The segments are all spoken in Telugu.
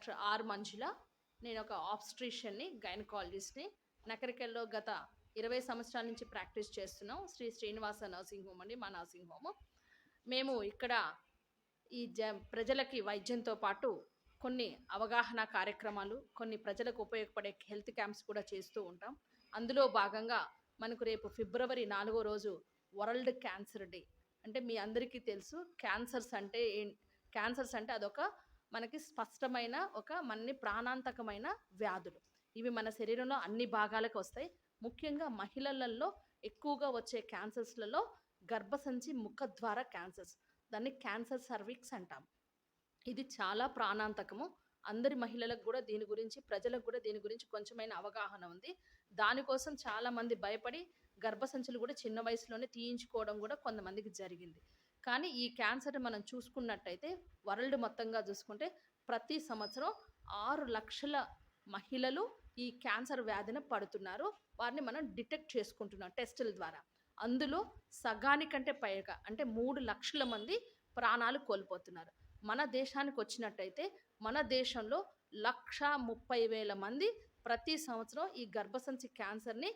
డాక్టర్ ఆర్ మంజుల. నేను ఒక ఆబ్స్ట్రిషియన్ని గైనకాలజిస్ట్ని. నకరికల్లో గత ఇరవై సంవత్సరాల నుంచి ప్రాక్టీస్ చేస్తున్నాం. శ్రీ శ్రీనివాస నర్సింగ్ హోమ్ అండి మా నర్సింగ్ హోమ్. మేము ఇక్కడ ఈ జ ప్రజలకి వైద్యంతో పాటు కొన్ని అవగాహన కార్యక్రమాలు కొన్ని ప్రజలకు ఉపయోగపడే హెల్త్ క్యాంప్స్ కూడా చేస్తూ ఉంటాం. అందులో భాగంగా మనకు రేపు ఫిబ్రవరి నాలుగో రోజు వరల్డ్ క్యాన్సర్ డే. అంటే మీ అందరికీ తెలుసు క్యాన్సర్స్ అంటే ఏం క్యాన్సర్స్ అంటే అదొక మనకి స్పష్టమైన ఒక మనని ప్రాణాంతకమైన వ్యాధులు. ఇవి మన శరీరంలో అన్ని భాగాలకు వస్తాయి. ముఖ్యంగా మహిళలలో ఎక్కువగా వచ్చే క్యాన్సర్స్లలో గర్భసంచి ముఖ ద్వారా క్యాన్సర్స్ దాన్ని క్యాన్సర్ సర్విక్స్ అంటాం. ఇది చాలా ప్రాణాంతకము. అందరి మహిళలకు కూడా దీని గురించి ప్రజలకు కూడా దీని గురించి కొంచెమైన అవగాహన ఉంది. దానికోసం చాలామంది భయపడి గర్భసంచులు కూడా చిన్న వయసులోనే తీయించుకోవడం కూడా కొంతమందికి జరిగింది. కానీ ఈ క్యాన్సర్ మనం చూసుకున్నట్టయితే వరల్డ్ మొత్తంగా చూసుకుంటే ప్రతి సంవత్సరం ఆరు లక్షల మహిళలు ఈ క్యాన్సర్ వ్యాధిన పడుతున్నారు. వారిని మనం డిటెక్ట్ చేసుకుంటున్నాం టెస్టుల ద్వారా. అందులో సగానికంటే పైగా అంటే మూడు లక్షల మంది ప్రాణాలు కోల్పోతున్నారు. మన దేశానికి వచ్చినట్టయితే మన దేశంలో లక్ష ముప్పై వేల మంది ప్రతి సంవత్సరం ఈ గర్భసంచి క్యాన్సర్ని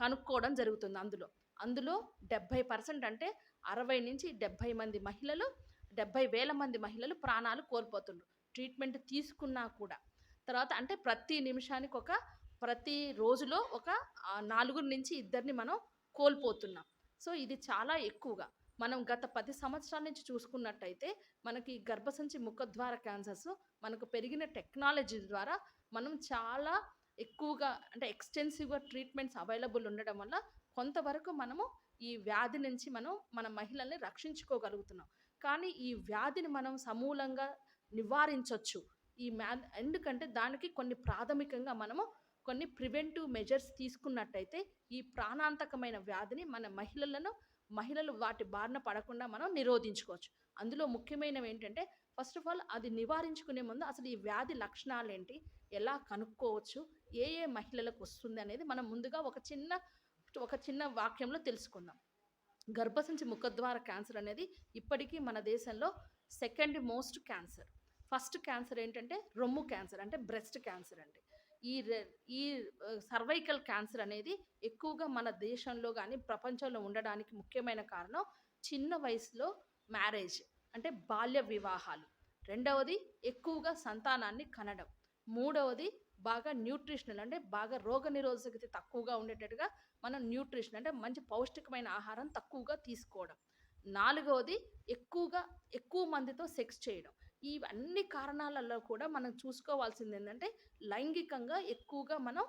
కనుక్కోవడం జరుగుతుంది అందులో. అందులో డెబ్భై పర్సెంట్ అంటే అరవై నుంచి డెబ్భై మంది మహిళలు డెబ్భై వేల మంది మహిళలు ప్రాణాలు కోల్పోతుండ్రు. ట్రీట్మెంట్ తీసుకున్నా కూడా. తర్వాత అంటే ప్రతి నిమిషానికి ఒక ప్రతి రోజులో ఒక నాలుగురు నుంచి ఇద్దరిని మనం కోల్పోతున్నాం. సో ఇది చాలా ఎక్కువగా. మనం గత పది సంవత్సరాల నుంచి చూసుకున్నట్టయితే మనకి గర్భసంచి ముఖద్వార క్యాన్సర్స్ మనకు పెరిగిన టెక్నాలజీ ద్వారా మనం చాలా ఎక్కువగా అంటే ఎక్స్టెన్సివ్గా ట్రీట్మెంట్స్ అవైలబుల్ ఉండడం వల్ల కొంతవరకు మనము ఈ వ్యాధి నుంచి మనం మన మహిళల్ని రక్షించుకోగలుగుతున్నాం. కానీ ఈ వ్యాధిని మనం సమూలంగా నివారించవచ్చు ఈ మ్యా ఎందుకంటే దానికి కొన్ని ప్రాథమికంగా మనము కొన్ని ప్రివెంటివ్ మెజర్స్ తీసుకున్నట్టయితే ఈ ప్రాణాంతకమైన వ్యాధిని మన మహిళలను మహిళలు వాటి బారిన పడకుండా మనం నిరోధించుకోవచ్చు. అందులో ముఖ్యమైనవి ఏంటంటే ఫస్ట్ ఆఫ్ ఆల్ అది నివారించుకునే ముందు అసలు ఈ వ్యాధి లక్షణాలు ఏంటి ఎలా కనుక్కోవచ్చు? ఏ ఏ మహిళలకు వస్తుంది అనేది మనం ముందుగా ఒక చిన్న ఒక చిన్న వాక్యంలో తెలుసుకుందాం. గర్భసంచి ముఖద్వార క్యాన్సర్ అనేది ఇప్పటికీ మన దేశంలో second most cancer. First cancer ఏంటంటే రొమ్ము క్యాన్సర్ అంటే బ్రెస్ట్ క్యాన్సర్ అండి. ఈ రె- ఈ సర్వైకల్ క్యాన్సర్ అనేది ఎక్కువగా మన దేశంలో కానీ ప్రపంచంలో ఉండడానికి ముఖ్యమైన కారణం చిన్న వయసులో మ్యారేజ్ అంటే బాల్య వివాహాలు. రెండవది ఎక్కువగా సంతానాన్ని కనడం. మూడవది బాగా న్యూట్రిషనల్ అంటే బాగా రోగ నిరోధకత తక్కువగా ఉండేటట్టుగా మనం న్యూట్రిషన్ అంటే మంచి పౌష్టికమైన ఆహారం తక్కువగా తీసుకోవడం. నాలుగవది ఎక్కువగా ఎక్కువ మందితో సెక్స్ చేయడం. ఈ అన్ని కారణాలలో కూడా మనం చూసుకోవాల్సింది ఏంటంటే లైంగికంగా ఎక్కువగా మనం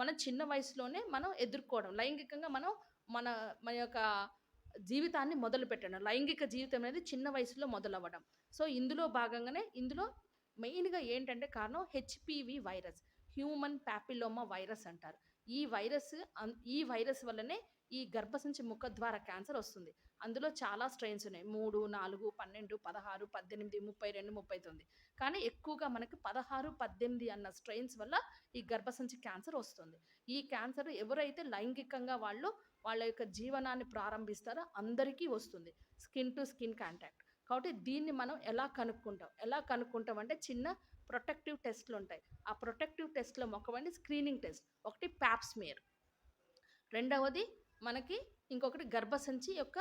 మన చిన్న వయసులోనే మనం ఎదుర్కోవడం. లైంగికంగా మనం మన మన యొక్క జీవితాన్ని మొదలు పెట్టడం లైంగిక జీవితం అనేది చిన్న వయసులో మొదలవ్వడం. సో ఇందులో భాగంగానే ఇందులో మెయిన్గా ఏంటంటే కారణం HPV virus human papilloma virus అంటారు. ఈ వైరస్ ఈ వైరస్ వల్లనే ఈ గర్భసంచి ముఖద్వార క్యాన్సర్ వస్తుంది. అందులో చాలా స్ట్రెయిన్స్ ఉన్నాయి. మూడు నాలుగు పన్నెండు పదహారు పద్దెనిమిది ముప్పై రెండు ముప్పై తొమ్మిది. కానీ ఎక్కువగా మనకు పదహారు పద్దెనిమిది అన్న స్ట్రెయిన్స్ వల్ల ఈ గర్భసంచి క్యాన్సర్ వస్తుంది. ఈ క్యాన్సర్ ఎవరైతే లైంగికంగా వాళ్ళు వాళ్ళ యొక్క జీవనాన్ని ప్రారంభిస్తారో అందరికీ వస్తుంది. Skin to skin contact. కాబట్టి దీన్ని మనం ఎలా కనుక్కుంటాం? ఎలా కనుక్కుంటాం అంటే చిన్న ప్రొటెక్టివ్ టెస్ట్లు ఉంటాయి ఆ ప్రొటెక్టివ్ టెస్ట్లో మొక్కవండి స్క్రీనింగ్ టెస్ట్. ఒకటి ప్యాప్స్మేర్ రెండవది మనకి ఇంకొకటి గర్భసంచి యొక్క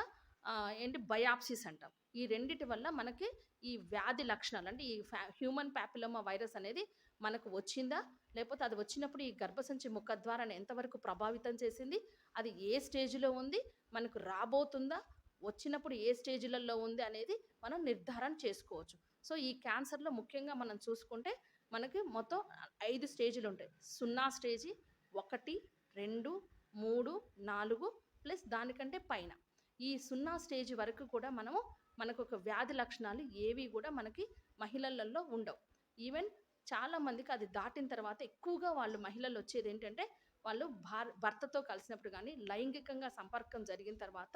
ఏంటి బయాప్సిస్ అంటాం. ఈ రెండిటి వల్ల మనకి ఈ వ్యాధి లక్షణాలు అంటే ఈ హ్యూమన్ ప్యాపిలోమా వైరస్ అనేది మనకు వచ్చిందా? లేకపోతే అది వచ్చినప్పుడు ఈ గర్భసంచి ముఖద్వారాన్ని ఎంతవరకు ప్రభావితం చేసింది? అది ఏ స్టేజ్లో ఉంది? మనకు రాబోతుందా? వచ్చినప్పుడు ఏ స్టేజ్లలో ఉంది అనేది మనం నిర్ధారణ చేసుకోవచ్చు. సో ఈ క్యాన్సర్లో ముఖ్యంగా మనం చూసుకుంటే మనకి మొత్తం ఐదు స్టేజీలు ఉంటాయి. సున్నా స్టేజీ ఒకటి రెండు మూడు నాలుగు ప్లస్ దానికంటే పైన. ఈ సున్నా స్టేజ్ వరకు కూడా మనము మనకు ఒక వ్యాధి లక్షణాలు ఏవి కూడా మనకి మహిళలలో ఉండవు. ఈవెన్ చాలామందికి అది దాటిన తర్వాత ఎక్కువగా వాళ్ళు మహిళలు వచ్చేది ఏంటంటే వాళ్ళు భార్ భర్తతో కలిసినప్పుడు కానీ లైంగికంగా సంపర్కం జరిగిన తర్వాత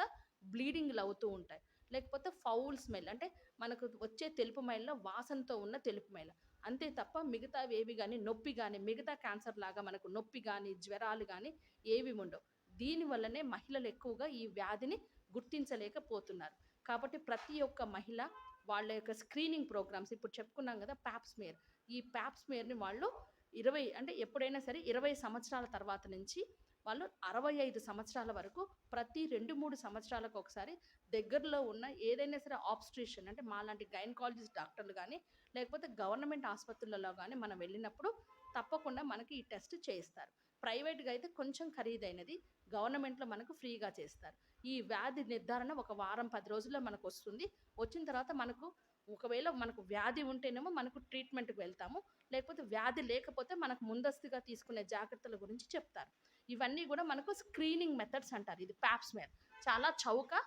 బ్లీడింగ్లు అవుతూ ఉంటాయి. లేకపోతే ఫౌల్ స్మెల్ అంటే మనకు వచ్చే తెలుపు మైల్లో వాసనతో ఉన్న తెలుపు మైల. అంతే తప్ప మిగతా ఏవి కానీ నొప్పి కానీ మిగతా క్యాన్సర్ లాగా మనకు నొప్పి కానీ జ్వరాలు కానీ ఏవి ఉండవు. దీనివల్లనే మహిళలు ఎక్కువగా ఈ వ్యాధిని గుర్తించలేకపోతున్నారు. కాబట్టి ప్రతి ఒక్క మహిళ వాళ్ళ యొక్క స్క్రీనింగ్ ప్రోగ్రామ్స్ ఇప్పుడు చెప్పుకున్నాం కదా ప్యాప్స్మేర్ ఈ ప్యాప్స్మేర్ని వాళ్ళు ఇరవై అంటే ఎప్పుడైనా సరే ఇరవై సంవత్సరాల తర్వాత నుంచి వాళ్ళు అరవై ఐదు సంవత్సరాల వరకు ప్రతి రెండు మూడు సంవత్సరాలకు ఒకసారి దగ్గరలో ఉన్న ఏదైనా సరే ఆబ్స్ట్రిషన్ అంటే మాలాంటి గైనకాలజిస్ట్ డాక్టర్లు కానీ లేకపోతే గవర్నమెంట్ ఆసుపత్రులలో కానీ మనం వెళ్ళినప్పుడు తప్పకుండా మనకి ఈ టెస్ట్ చేయిస్తారు. ప్రైవేట్గా అయితే కొంచెం ఖరీదైనది గవర్నమెంట్లో మనకు ఫ్రీగా చేస్తారు. ఈ వ్యాధి నిర్ధారణ ఒక వారం పది రోజుల్లో మనకు వస్తుంది. వచ్చిన తర్వాత మనకు ఒకవేళ మనకు వ్యాధి ఉంటేనేమో మనకు ట్రీట్మెంట్కి వెళ్తాము. లేకపోతే వ్యాధి లేకపోతే మనకు ముందస్తుగా తీసుకునే జాగ్రత్తల గురించి చెప్తారు. ఇవన్నీ కూడా మనకు స్క్రీనింగ్ మెథడ్స్ అంటారు. ఇది ప్యాప్స్మేర్ చాలా చౌక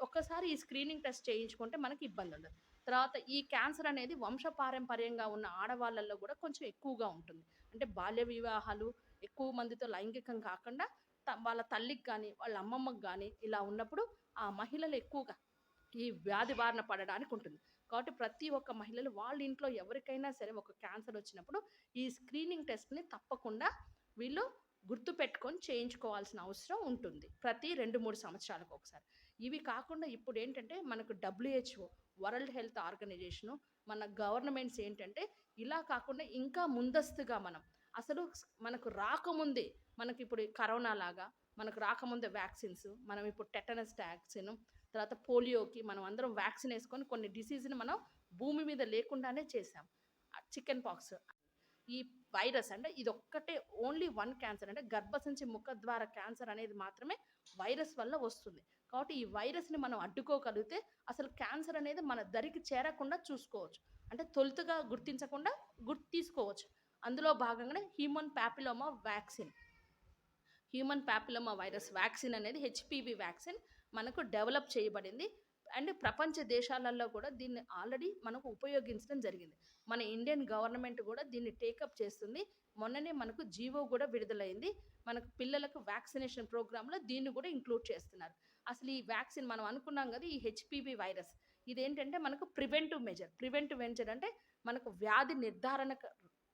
ఒక్కసారి ఈ స్క్రీనింగ్ టెస్ట్ చేయించుకుంటే మనకి ఇబ్బంది ఉండదు. తర్వాత ఈ క్యాన్సర్ అనేది వంశపారంపర్యంగా ఉన్న ఆడవాళ్ళల్లో కూడా కొంచెం ఎక్కువగా ఉంటుంది. అంటే బాల్య వివాహాలు ఎక్కువ మందితో లైంగికం కాకుండా త- వాళ్ళ తల్లికి కానీ వాళ్ళ అమ్మమ్మకి కానీ ఇలా ఉన్నప్పుడు ఆ మహిళలు ఎక్కువగా ఈ వ్యాధి బారిన పడడానికి ఉంటుంది. కాబట్టి ప్రతి ఒక్క మహిళలు వాళ్ళ ఇంట్లో ఎవరికైనా సరే ఒక క్యాన్సర్ వచ్చినప్పుడు ఈ స్క్రీనింగ్ టెస్ట్ని తప్పకుండా వీళ్ళు గుర్తుపెట్టుకొని చేయించుకోవాల్సిన అవసరం ఉంటుంది. ప్రతి రెండు మూడు సంవత్సరాలకు ఒకసారి. ఇవి కాకుండా ఇప్పుడు ఏంటంటే మనకు డబ్ల్యూహెచ్ఓ వరల్డ్ హెల్త్ ఆర్గనైజేషను మన గవర్నమెంట్స్ ఏంటంటే ఇలా కాకుండా ఇంకా ముందస్తుగా మనం అసలు మనకు రాకముందే మనకి ఇప్పుడు కరోనా లాగా మనకు రాకముందే వ్యాక్సిన్స్ మనం ఇప్పుడు టెటనస్ వ్యాక్సిన్ తర్వాత పోలియోకి మనం అందరం వ్యాక్సిన్ వేసుకొని కొన్ని డిసీజ్ని మనం భూమి మీద లేకుండానే చేసాం చికెన్ పాక్స్ ఈ వైరస్ అంటే ఇది ఒక్కటే ఓన్లీ వన్ క్యాన్సర్ అంటే గర్భసంచి ముఖ ద్వారా క్యాన్సర్ అనేది మాత్రమే వైరస్ వల్ల వస్తుంది. కాబట్టి ఈ వైరస్ని మనం అడ్డుకోగలిగితే అసలు క్యాన్సర్ అనేది మన దరికి చేరకుండా చూసుకోవచ్చు. అంటే తొలుతుగా గుర్తించకుండా గుర్తు తీసుకోవచ్చు. అందులో భాగంగానే human papilloma vaccine human papilloma virus vaccine అనేది హెచ్పివి వ్యాక్సిన్ మనకు డెవలప్ చేయబడింది. అండ్ ప్రపంచ దేశాలలో కూడా దీన్ని ఆల్రెడీ మనకు ఉపయోగించడం జరిగింది. మన ఇండియన్ గవర్నమెంట్ కూడా దీన్ని టేకప్ చేస్తుంది. మొన్ననే మనకు జీవో కూడా విడుదలైంది. మనకు పిల్లలకు వ్యాక్సినేషన్ ప్రోగ్రాంలో దీన్ని కూడా ఇంక్లూడ్ చేస్తున్నారు. అసలు ఈ వ్యాక్సిన్ మనం అనుకున్నాం కదా ఈ హెచ్పివి వైరస్. ఇదేంటంటే మనకు ప్రివెంటివ్ మెజర్. ప్రివెంటివ్ మెజర్ అంటే మనకు వ్యాధి నిర్ధారణ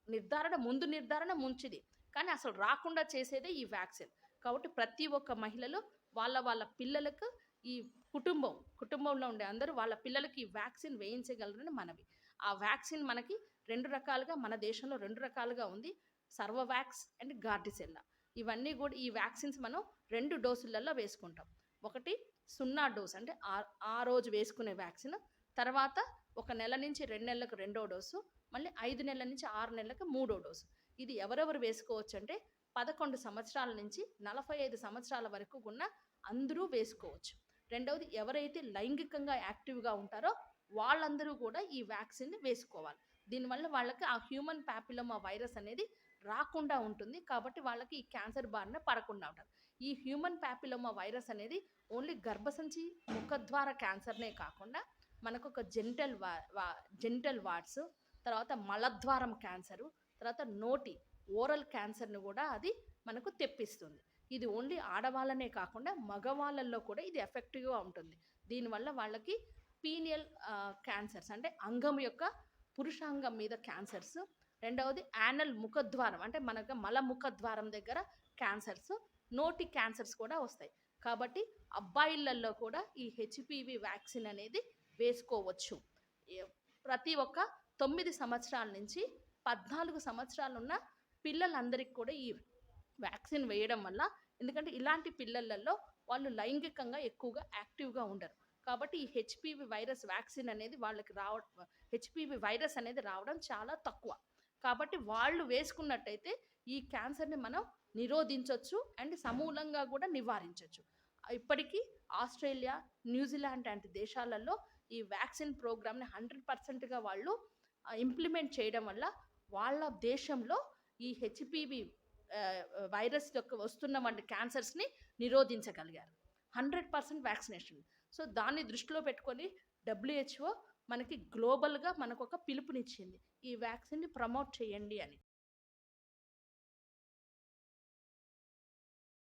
నిర్ధారణ ముందు నిర్ధారణ ముంచిది. కానీ అసలు రాకుండా చేసేదే ఈ వ్యాక్సిన్. కాబట్టి ప్రతి ఒక్క మహిళలు వాళ్ళ వాళ్ళ పిల్లలకు ఈ కుటుంబం కుటుంబంలో ఉండే అందరూ వాళ్ళ పిల్లలకి ఈ వ్యాక్సిన్ వేయించగలరని మనవి. ఆ వ్యాక్సిన్ మనకి రెండు రకాలుగా మన దేశంలో రెండు రకాలుగా ఉంది. సర్వవ్యాక్స్ అండ్ గార్డిసెల్లా. ఇవన్నీ కూడా ఈ వ్యాక్సిన్స్ మనం రెండు డోసులలో వేసుకుంటాం. ఒకటి సున్నా డోస్ అంటే ఆ ఆ రోజు వేసుకునే వ్యాక్సిన్. తర్వాత ఒక నెల నుంచి రెండు నెలలకు రెండో డోసు మళ్ళీ ఐదు నెలల నుంచి ఆరు నెలలకు మూడో డోసు. ఇది ఎవరెవరు వేసుకోవచ్చు అంటే పదకొండు సంవత్సరాల నుంచి నలభై ఐదు సంవత్సరాల వరకు ఉన్న అందరూ వేసుకోవచ్చు. రెండవది ఎవరైతే లైంగికంగా యాక్టివ్గా ఉంటారో వాళ్ళందరూ కూడా ఈ వ్యాక్సిన్ని వేసుకోవాలి. దీనివల్ల వాళ్ళకి ఆ హ్యూమన్ ప్యాపిలోమా వైరస్ అనేది రాకుండా ఉంటుంది. కాబట్టి వాళ్ళకి ఈ క్యాన్సర్ బారిన పడకుండా ఉంటారు. ఈ హ్యూమన్ ప్యాపిలోమా వైరస్ అనేది ఓన్లీ గర్భసంచి ముఖద్వార క్యాన్సర్నే కాకుండా మనకు ఒక జెంటల్ వా వా జెంటల్ వార్డ్స్ తర్వాత మలద్వారం క్యాన్సరు తర్వాత నోటి ఓరల్ క్యాన్సర్ని కూడా అది మనకు తెప్పిస్తుంది. ఇది ఓన్లీ ఆడవాళ్ళనే కాకుండా మగవాళ్ళల్లో కూడా ఇది ఎఫెక్టివ్గా ఉంటుంది. దీనివల్ల వాళ్ళకి పీనియల్ క్యాన్సర్స్ అంటే అంగం యొక్క పురుషాంగం మీద క్యాన్సర్స్. రెండవది యానల్ ముఖద్వారం అంటే మనకు మల ముఖద్వారం దగ్గర క్యాన్సర్స్ నోటి క్యాన్సర్స్ కూడా వస్తాయి. కాబట్టి అబ్బాయిలలో కూడా ఈ హెచ్పివి వ్యాక్సిన్ అనేది వేసుకోవచ్చు. ప్రతి ఒక్క తొమ్మిది సంవత్సరాల నుంచి పద్నాలుగు సంవత్సరాలు ఉన్న పిల్లలందరికీ కూడా ఈ వ్యాక్సిన్ వేయడం వల్ల ఎందుకంటే ఇలాంటి పిల్లలలో వాళ్ళు లైంగికంగా ఎక్కువగా యాక్టివ్గా ఉండరు. కాబట్టి ఈ హెచ్పివి వైరస్ వ్యాక్సిన్ అనేది వాళ్ళకి రావడం హెచ్పివి వైరస్ అనేది రావడం చాలా తక్కువ. కాబట్టి వాళ్ళు వేసుకున్నట్టయితే ఈ క్యాన్సర్ని మనం నిరోధించవచ్చు అండ్ సమూలంగా కూడా నివారించవచ్చు ఇప్పటికీ ఆస్ట్రేలియా న్యూజిలాండ్ లాంటి దేశాలలో ఈ వ్యాక్సిన్ ప్రోగ్రామ్ని హండ్రెడ్ పర్సెంట్గా వాళ్ళు ఇంప్లిమెంట్ చేయడం వల్ల వాళ్ళ దేశంలో ఈ హెచ్పివి వైరస్ యొక్క వస్తున్న వంటి క్యాన్సర్స్ని నిరోధించగలిగారు. Hundred percent vaccination. సో దాన్ని దృష్టిలో పెట్టుకొని డబ్ల్యూహెచ్ఓ మనకి గ్లోబల్గా మనకు ఒక పిలుపునిచ్చింది. ఈ వ్యాక్సిన్ని ప్రమోట్ చేయండి అని.